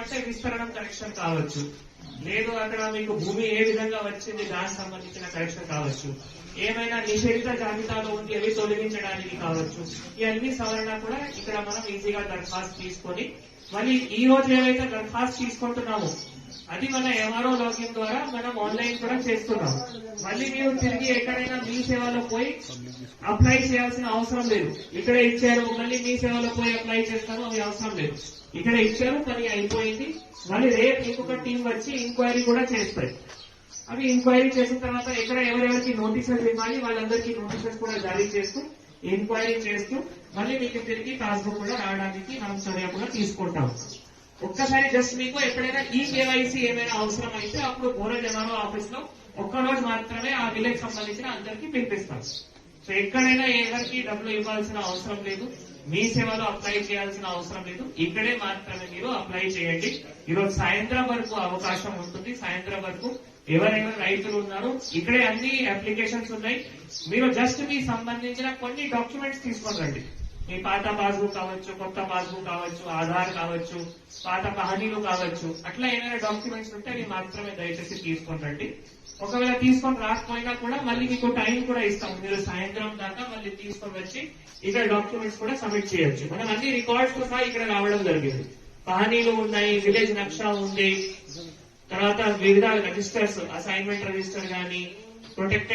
అంటే విస్తరణం కనెక్షన్ కావచ్చు. లేదు అక్కడ మీకు భూమి ఏ విధంగా వచ్చింది దానికి సంబంధించిన కరెక్షన్ కావచ్చు. ఏమైనా నిషేధిత జాబితాలో ఉంది అవి తొలగించడానికి కావచ్చు. ఇవన్నీ సవరణ కూడా ఇక్కడ మనం ఈజీగా దరఖాస్తు తీసుకొని మళ్ళీ ఈ రోజు ఏవైతే దరఖాస్తు తీసుకుంటున్నామో అది మన ఎంఆర్ఓ లాగిన్ ద్వారా మనం ఆన్లైన్ కూడా చేస్తున్నాం. మళ్ళీ మీరు తిరిగి ఎక్కడైనా మీ సేవలో పోయి అప్లై చేయాల్సిన అవసరం లేదు. ఇక్కడ ఇచ్చారు మళ్ళీ మీ సేవలో పోయి అప్లై చేస్తాము అది అవసరం లేదు. ఇక్కడ ఇచ్చారు పని అయిపోయింది. మళ్ళీ రేపు ఇంకొక టీం వచ్చి ఇంక్వైరీ కూడా చేస్తాయి. అవి ఎంక్వైరీ చేసిన తర్వాత ఎక్కడ ఎవరెవరికి నోటీసెస్ ఇవ్వాలి వాళ్ళందరికీ నోటీసెస్ కూడా జారీ చేస్తూ ఎంక్వైరీ చేస్తూ మళ్ళీ మీకు తిరిగి పాస్బుక్ కూడా రావడానికి మనం చర్య కూడా తీసుకుంటాం. ఒక్కసారి జస్ట్ మీకు ఎప్పుడైనా ఈ కేవైసీ ఏమైనా అవసరం అయితే అప్పుడు బోర జమానో ఆఫీస్లో ఒక్క రోజు మాత్రమే ఆ విలేజ్ సంబంధించిన అందరికీ పిలిపిస్తాం సో ఎక్కడైనా ఎవరికి డబ్బులు ఇవ్వాల్సిన అవసరం లేదు మీ సేవలో అప్లై చేయాల్సిన అవసరం లేదు ఇక్కడే మాత్రమే మీరు అప్లై చేయండి. ఈరోజు సాయంత్రం వరకు అవకాశం ఉంటుంది. సాయంత్రం వరకు ఎవరైనా రైతులు ఉన్నారో ఇక్కడే అన్ని అప్లికేషన్స్ ఉన్నాయి. మీరు జస్ట్ మీ సంబంధించిన కొన్ని డాక్యుమెంట్స్ తీసుకొని రండి. మీ పాత పాస్బుక్ కావచ్చు కొత్త పాస్బుక్ కావచ్చు ఆధార్ కావచ్చు పాత పహనీలు కావచ్చు అట్లా ఏమైనా డాక్యుమెంట్స్ ఉంటే అవి మాత్రమే దయచేసి తీసుకొని రండి. ఒకవేళ తీసుకొని రాకపోయినా కూడా మళ్ళీ మీకు టైం కూడా ఇస్తాం. మీరు సాయంత్రం దాకా మళ్ళీ తీసుకొని వచ్చి ఇక్కడ డాక్యుమెంట్స్ కూడా సబ్మిట్ చేయొచ్చు. మనం అన్ని రికార్డ్స్ సహా ఇక్కడ రావడం జరిగింది. పహనీలు ఉన్నాయి విలేజ్ నక్షా ఉంది. తర్వాత వివిధ రిజిస్టర్స్ అసైన్మెంట్ రిజిస్టర్ కానీ ప్రొటెక్టెడ్